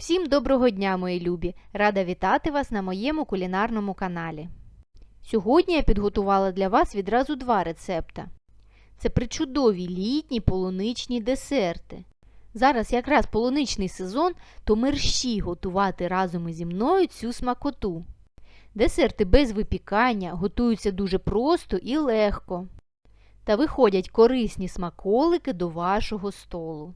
Всім доброго дня, мої любі! Рада вітати вас на моєму кулінарному каналі. Сьогодні я підготувала для вас відразу два рецепта. Це причудові літні полуничні десерти. Зараз якраз полуничний сезон, то мерщі готувати разом зі мною цю смакоту. Десерти без випікання готуються дуже просто і легко. Та виходять корисні смаколики до вашого столу.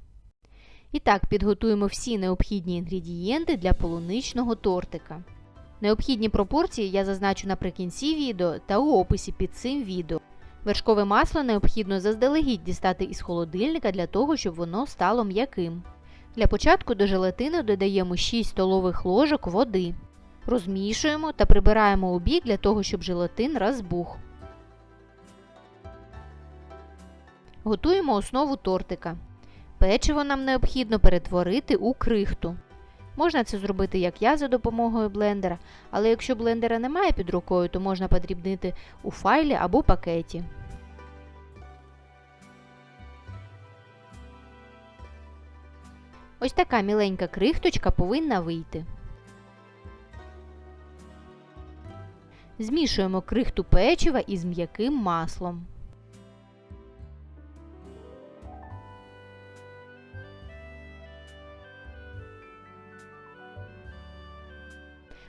І так, підготуємо всі необхідні інгредієнти для полуничного тортика. Необхідні пропорції я зазначу наприкінці відео та у описі під цим відео. Вершкове масло необхідно заздалегідь дістати із холодильника для того, щоб воно стало м'яким. Для початку до желатину додаємо 6 столових ложок води. Розмішуємо та прибираємо у бік для того, щоб желатин розбух. Готуємо основу тортика. Печиво нам необхідно перетворити у крихту. Можна це зробити, як я, за допомогою блендера, але якщо блендера немає під рукою, то можна подрібнити у файлі або пакеті. Ось така міленька крихточка повинна вийти. Змішуємо крихту печива із м'яким маслом.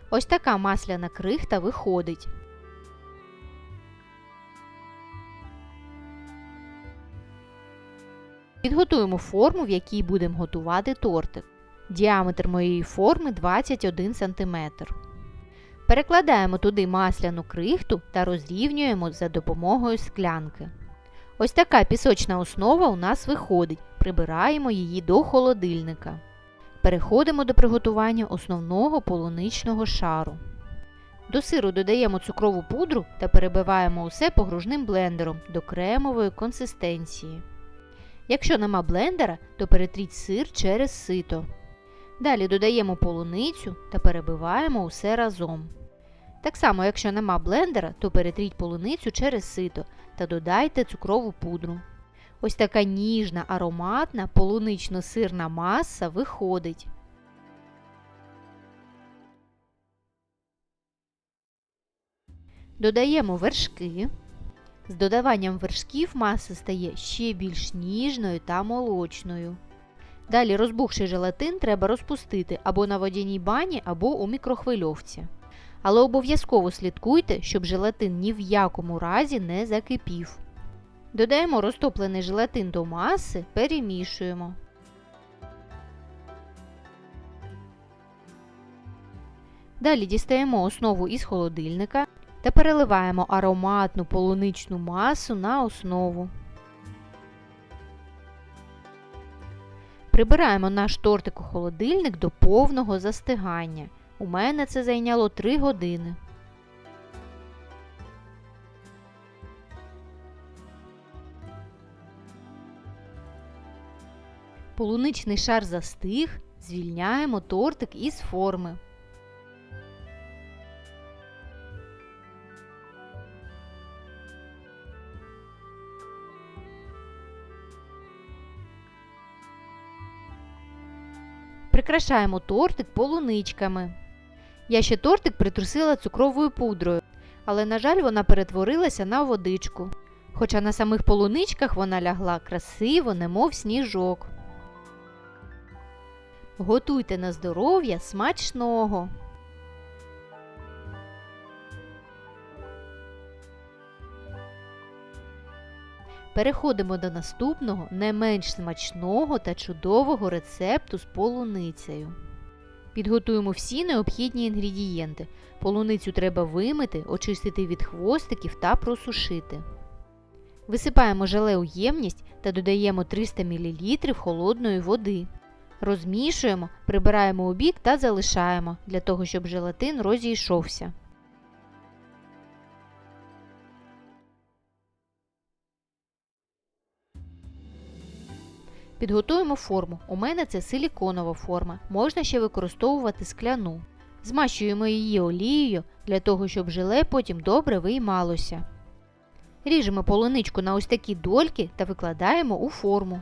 Ось така масляна крихта виходить. Підготуємо форму, в якій будемо готувати тортик. Діаметр моєї форми 21 см. Перекладаємо туди масляну крихту та розрівнюємо за допомогою склянки. Ось така пісочна основа у нас виходить. Прибираємо її до холодильника. Переходимо до приготування основного полуничного шару. До сиру додаємо цукрову пудру та перебиваємо усе погружним блендером до кремової консистенції. Якщо нема блендера, то перетріть сир через сито. Далі додаємо полуницю та перебиваємо усе разом. Так само, якщо нема блендера, то перетріть полуницю через сито та додайте цукрову пудру. Ось така ніжна, ароматна полунично-сирна маса виходить. Додаємо вершки. З додаванням вершків маса стає ще більш ніжною та молочною. Далі розбухший желатин треба розпустити або на водяній бані, або у мікрохвильовці. Але обов'язково слідкуйте, щоб желатин ні в якому разі не закипів. Додаємо розтоплений желатин до маси, перемішуємо. Далі дістаємо основу із холодильника та переливаємо ароматну полуничну масу на основу. Прибираємо наш тортик у холодильник до повного застигання. У мене це зайняло 3 години. Полуничний шар застиг, звільняємо тортик із форми. Прикрашаємо тортик полуничками. Я ще тортик притрусила цукровою пудрою, але, на жаль, вона перетворилася на водичку. Хоча на самих полуничках вона лягла красиво, немов сніжок. Готуйте на здоров'я смачного! Переходимо до наступного, не менш смачного та чудового рецепту з полуницею. Підготуємо всі необхідні інгредієнти. Полуницю треба вимити, очистити від хвостиків та просушити. Висипаємо желе у ємність та додаємо 300 мл холодної води. Розмішуємо, прибираємо у бік та залишаємо, для того, щоб желатин розійшовся. Підготуємо форму. У мене це силіконова форма. Можна ще використовувати скляну. Змащуємо її олією для того, щоб желе потім добре виймалося. Ріжемо полуничку на ось такі дольки та викладаємо у форму.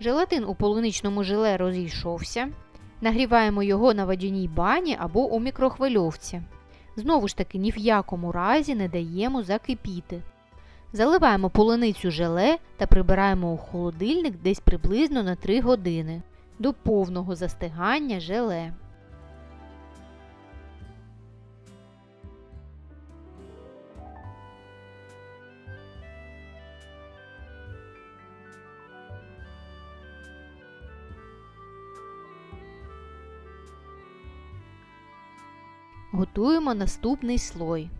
Желатин у полуничному желе розійшовся. Нагріваємо його на водяній бані або у мікрохвильовці. Знову ж таки, ні в якому разі не даємо закипіти. Заливаємо полуницю желе та прибираємо у холодильник десь приблизно на 3 години до повного застигання желе. Готуємо наступний слой.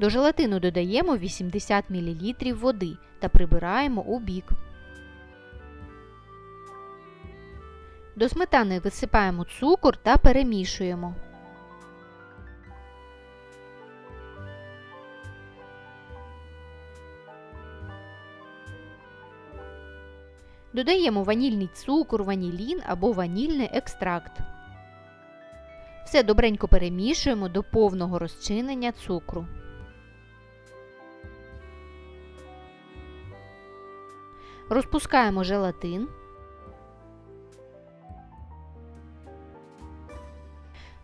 До желатину додаємо 80 мл води та прибираємо у бік. До сметани висипаємо цукор та перемішуємо. Додаємо ванільний цукор, ванілін або ванільний екстракт. Все добренько перемішуємо до повного розчинення цукру. Розпускаємо желатин.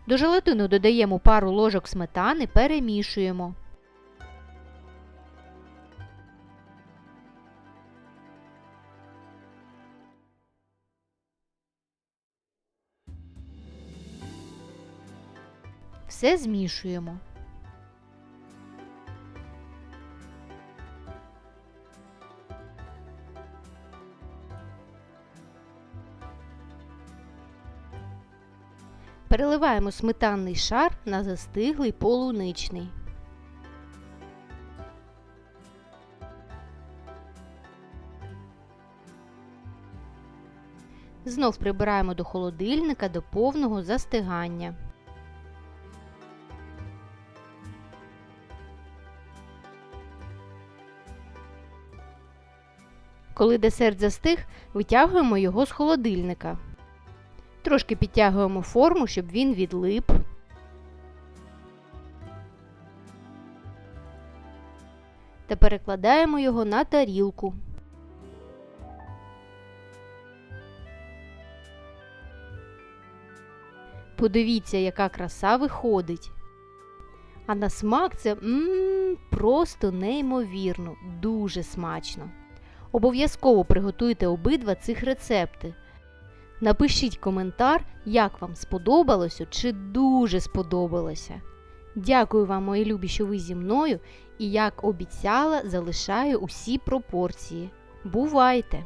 До желатину додаємо пару ложок сметани, перемішуємо. Все змішуємо. Переливаємо сметанний шар на застиглий полуничний. Знов прибираємо до холодильника до повного застигання. Коли десерт застиг, витягуємо його з холодильника. Трошки підтягуємо форму, щоб він відлип. Та перекладаємо його на тарілку. Подивіться, яка краса виходить. А на смак це м просто неймовірно, дуже смачно. Обов'язково приготуйте обидва цих рецепти. Напишіть коментар, як вам сподобалося чи дуже сподобалося. Дякую вам, мої любі, що ви зі мною і, як обіцяла, залишаю усі пропорції. Бувайте!